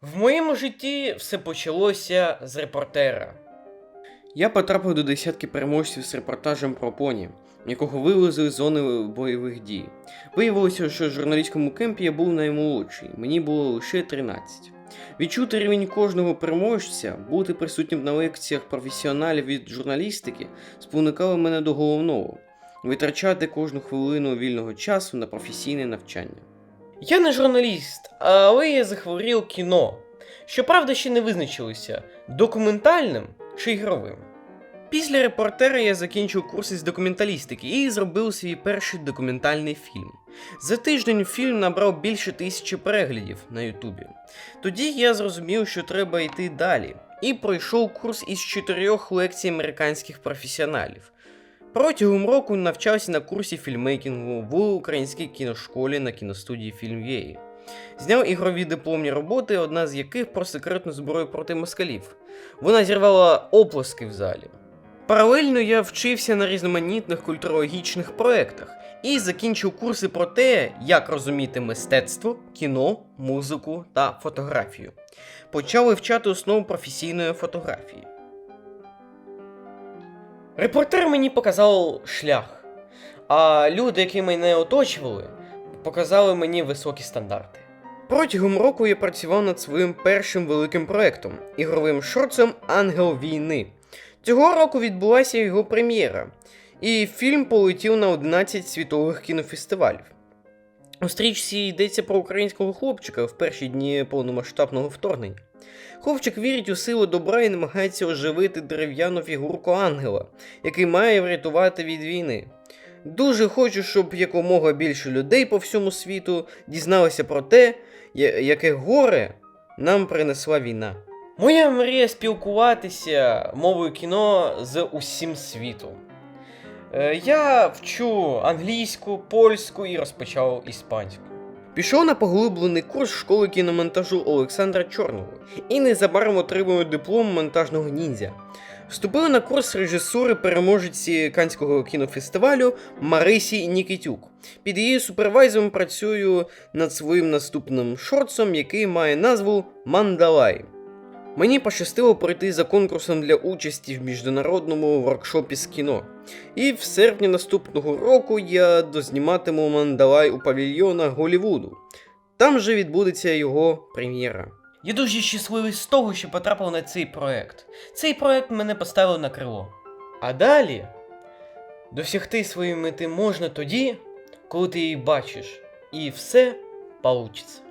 В моєму житті все почалося з репортера. Я потрапив до десятки переможців з репортажем про поні, якого вивезли з зони бойових дій. Виявилося, що в журналістському кемпі я був наймолодший, мені було лише 13. Відчути рівень кожного переможця, бути присутнім на лекціях професіоналів від журналістики спонукало мене до головного витрачати кожну хвилину вільного часу на професійне навчання. Я не журналіст, але я захворів кіно. Щоправда, ще не визначилися документальним чи ігровим. Після репортера я закінчив курси з документалістики і зробив свій перший документальний фільм. За тиждень фільм набрав більше тисячі переглядів на Ютубі. Тоді я зрозумів, що треба йти далі, і пройшов курс із чотирьох лекцій американських професіоналів. Протягом року навчався на курсі фільмейкінгу в українській кіношколі на кіностудії Фільм'єї. Зняв ігрові дипломні роботи, одна з яких про секретну зброю проти москалів. Вона зірвала оплески в залі. Паралельно я вчився на різноманітних культурологічних проєктах і закінчив курси про те, як розуміти мистецтво, кіно, музику та фотографію. Почав вивчати основу професійної фотографії. Репортер мені показав шлях, а люди, які мене оточували, показали мені високі стандарти. Протягом року я працював над своїм першим великим проектом ігровим шорцем Ангел війни. Цього року відбулася його прем'єра, і фільм полетів на 11 світових кінофестивалів. У стрічці йдеться про українського хлопчика в перші дні повномасштабного вторгнення. Хлопчик вірить у силу добра і намагається оживити дерев'яну фігурку ангела, який має врятувати від війни. Дуже хочу, щоб якомога більше людей по всьому світу дізналися про те, яке горе нам принесла війна. Моя мрія спілкуватися мовою кіно з усім світом. Е, Я вчу англійську, польську і розпочав іспанську. Пішов на поглиблений курс школи кіномонтажу Олександра Чорного і незабаром отримую диплом монтажного ніндзя. Вступили на курс режисури переможеці Канського кінофестивалю Марисі Нікітюк. Під її супервайзом працюю над своїм наступним шорцом, який має назву Мандалай. Мені пощастило пройти за конкурсом для участі в міжнародному воркшопі з кіно. І в серпні наступного року я дозніматиму Мандалай у павільйонах Голівуду. Там же відбудеться його прем'єра. Я дуже щасливий з того, що потрапив на цей проект. Цей проект мене поставив на крило. А далі досягти своєї мети можна тоді, коли ти її бачиш, і все получиться.